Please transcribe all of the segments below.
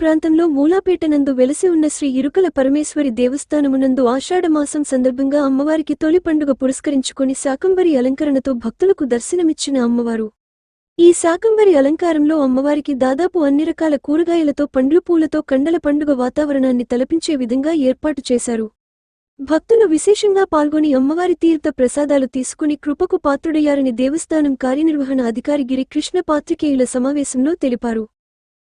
ప్రాంతంలో మూలాపేటనందు వెలసి ఉన్న శ్రీ ఇరుకల పరమేశ్వరి దేవస్థానమునందు ఆషాఢమాసం సందర్భంగా అమ్మవారికి తొలి పండుగ పురస్కరించుకొని శాకంబరి అలంకరణతో భక్తులకు దర్శనమిచ్చిన అమ్మవారు. ఈ శాకంబరి అలంకారంలో అమ్మవారికి దాదాపు అన్ని రకాల కూరగాయలతో పండ్లు పూలతో కండల పండుగ వాతావరణాన్ని తలపించే విధంగా ఏర్పాటు చేశారు. భక్తులు విశేషంగా పాల్గొని అమ్మవారి తీర్థ ప్రసాదాలు తీసుకుని కృపకు పాత్రుడయ్యారని దేవస్థానం కార్యనిర్వహణ అధికారి గిరి కృష్ణ పాత్రికేయుల సమావేశంలో తెలిపారు.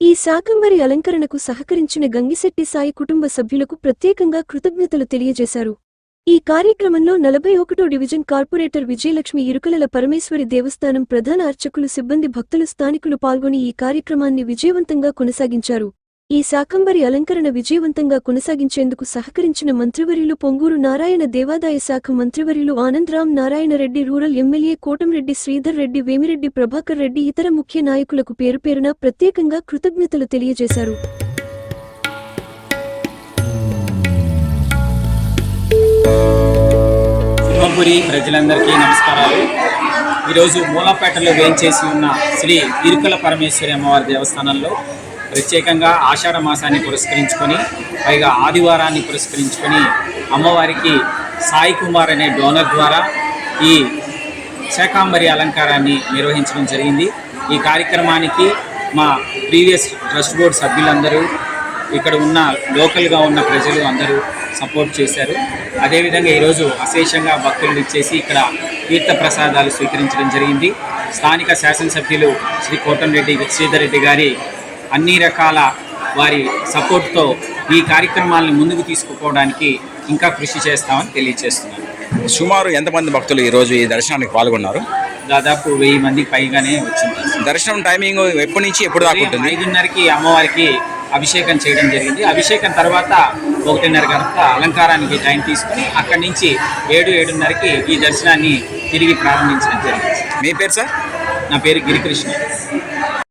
ఈ శాకంబరి అలంకరణకు సహకరించిన గంగిశెట్టి సాయి కుటుంబ సభ్యులకు ప్రత్యేకంగా కృతజ్ఞతలు తెలియజేశారు. ఈ కార్యక్రమంలో నలభై ఒకటో డివిజన్ కార్పొరేటర్ విజయలక్ష్మి ఇరుకలల పరమేశ్వరి దేవస్థానం ప్రధాన అర్చకులు సిబ్బంది భక్తులు స్థానికులు పాల్గొని ఈ కార్యక్రమాన్ని విజయవంతంగా కొనసాగించారు. ఈ శాకంబరి అలంకరణ విజయవంతంగా కొనసాగించేందుకు సహకరించిన మంత్రివర్యులు పొంగూరు నారాయణ దేవాదాయ శాఖ మంత్రివర్యులు ఆనందరాం నారాయణరెడ్డి రూరల్ ఎమ్మెల్యే కోటంరెడ్డి శ్రీధర్ రెడ్డి వేమిరెడ్డి ప్రభాకర్ రెడ్డి ఇతర ముఖ్య నాయకులకు పేరుపేరున ప్రత్యేకంగా కృతజ్ఞతలు తెలియజేశారు. సింహపురి ప్రజలందరికీ నమస్కారాలు. ఈరోజు మూలపేటలో వేయించేసి ఉన్న శ్రీ ఇరుకల పరమేశ్వరి అమ్మవారి దేవస్థానంలో ప్రత్యేకంగా ఆషాఢ మాసాన్ని పురస్కరించుకొని పైగా ఆదివారాన్ని పురస్కరించుకొని అమ్మవారికి సాయి కుమార్ అనే డోనర్ ద్వారా ఈ శాకాంబరి అలంకారాన్ని నిర్వహించడం జరిగింది. ఈ కార్యక్రమానికి మా ప్రీవియస్ ట్రస్ట్ బోర్డు సభ్యులందరూ ఇక్కడ ఉన్న లోకల్గా ఉన్న ప్రజలు అందరూ సపోర్ట్ చేశారు. అదేవిధంగా ఈరోజు అశేషంగా భక్తులు ఇచ్చేసి ఇక్కడ తీర్థ ప్రసాదాలు స్వీకరించడం జరిగింది. స్థానిక శాసనసభ్యులు శ్రీ కోటంరెడ్డి శ్రీధర్ రెడ్డి గారి అన్ని రకాల వారి సపోర్ట్తో ఈ కార్యక్రమాలను ముందుకు తీసుకుపోవడానికి ఇంకా కృషి చేస్తామని తెలియజేస్తున్నాను సుమారు ఎంతమంది భక్తులు ఈరోజు ఈ దర్శనానికి పాల్గొన్నారు? దాదాపు వెయ్యి మంది పైగానే వచ్చింది. దర్శనం టైమింగ్ ఎప్పటి నుంచి ఎప్పుడు దాకా ఉంటుంది? ఐదున్నరకి అమ్మవారికి అభిషేకం చేయడం జరిగింది. అభిషేకం తర్వాత ఒకటిన్నర గంట అలంకారానికి టైం తీసుకుని అక్కడి నుంచి ఏడు ఏడున్నరకి ఈ దర్శనాన్ని తిరిగి ప్రారంభించడం జరిగింది. మీ పేరు సార్? నా పేరు గిరికృష్ణ.